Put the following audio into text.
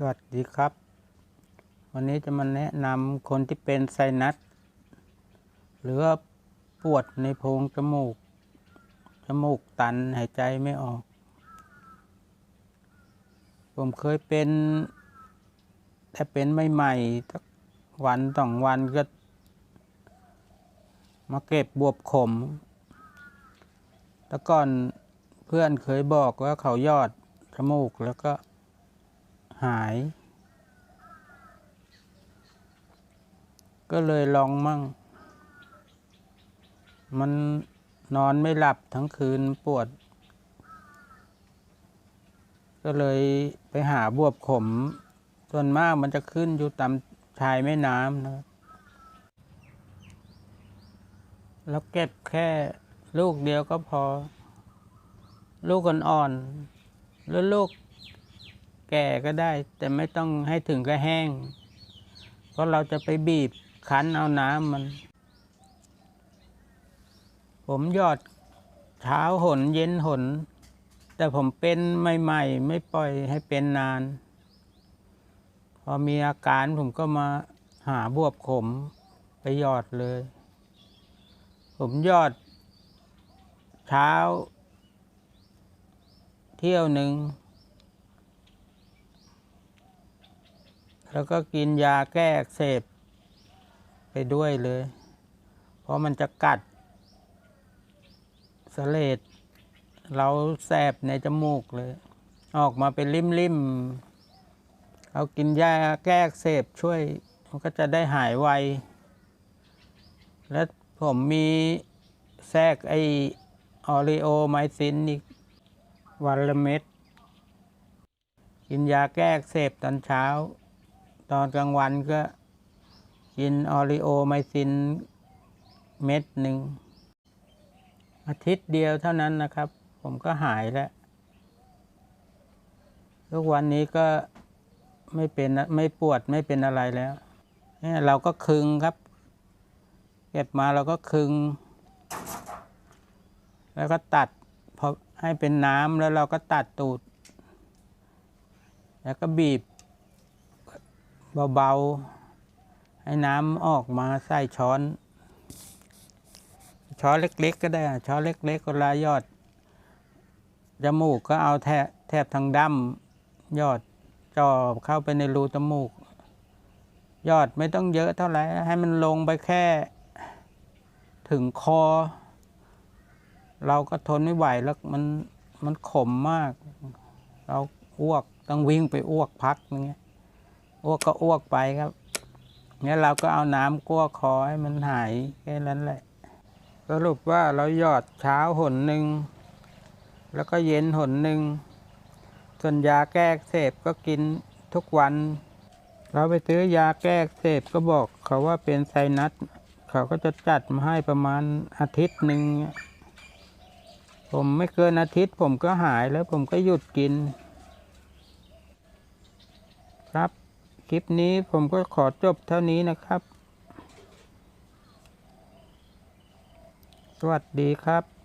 สวัสดีครับ วันนี้จะมาแนะนำคนที่เป็นไซนัสหรือว่าปวดในโพรงจมูก จมูกตันหายใจไม่ออก ผมเคยเป็นแต่เป็นใหม่ๆสักวันสองวันก็ มาเก็บบวบขมแต่ก่อนเพื่อนเคยบอกว่าเขายอดจมูกแล้วก็ หาย ก็เลยลองมั่ง มันนอนไม่หลับทั้งคืนปวด ก็เลยไปหาบวบขม ส่วนมากมันจะขึ้นอยู่ตามชายแม่น้ำนะครับแล้วเก็บแค่ลูกเดียวก็พอ ลูกอ่อนๆแล้วลูก แก่ก็ได้ แต่ไม่ต้องให้ถึงกับแห้ง เพราะเราจะไปบีบคั้นเอาน้ำมัน ผมหยอดเช้าหนเย็นหน แต่ผมเป็นใหม่ๆ ไม่ปล่อยให้เป็นนาน พอมีอาการผมก็มาหาบวบขมไปหยอดเลย ผมหยอด เช้า เที่ยวหนึ่ง แล้วก็กินยาแก้อักเสบไปด้วยเลย เพราะมันจะกัดสเลดเราแสบในจมูกเลย ออกมาเป็นริมๆเรากินยาแก้อักเสบช่วยมันก็จะได้หายไว และผมมีแทรกไอออริโอไมซินอีกวันละเม็ด กินยาแก้อักเสบตอนเช้า ตอนกลางวันก็กินออริโอไมซินเม็ดหนึ่ง อาทิตย์เดียวเท่านั้นนะครับ ผมก็หายแล้ว ทุกวันนี้ก็ไม่เป็นไม่ปวดไม่เป็นอะไรแล้วเนี่ยเราก็คึงครับ เก็บมาเราก็คึง แล้วก็ตัดพอให้เป็นน้ำแล้วเราก็ตัดตูด แล้วก็บีบ เบาๆ ให้น้ำออกมาใส่ช้อน ช้อนเล็กๆ ก็ได้ ช้อนเล็กๆเวลายอด จมูกก็เอาแทบแทบทางดั้มยอดจ่อเข้าไปในรูจมูก ยอดไม่ต้องเยอะเท่าไหร่ ให้มันลงไปแค่ ถึงคอ เราก็ทนไม่ไหวแล้วมันมันขมมาก เราอ้วกต้องวิ่งไปอ้วกพักอย่างเงี้ย อ้วกก็อ้วกไปครับเนี่ยเราก็เอาน้ำกั้วคอให้มันหายแค่นั้นแหละ สรุปว่าเราหยอดเช้าหนหนึ่ง แล้วก็เย็นหนหนึ่ง ส่วนยาแก้เสบก็กินทุกวัน เราไปซื้อยาแก้เสบก็บอกเขาว่าเป็นไซนัส เขาก็จะจัดมาให้ประมาณอาทิตย์หนึ่ง ผมไม่เกินอาทิตย์ผมก็หายแล้วผมก็หยุดกิน ครับ คลิปนี้ผมก็ขอจบเท่านี้นะครับ สวัสดีครับ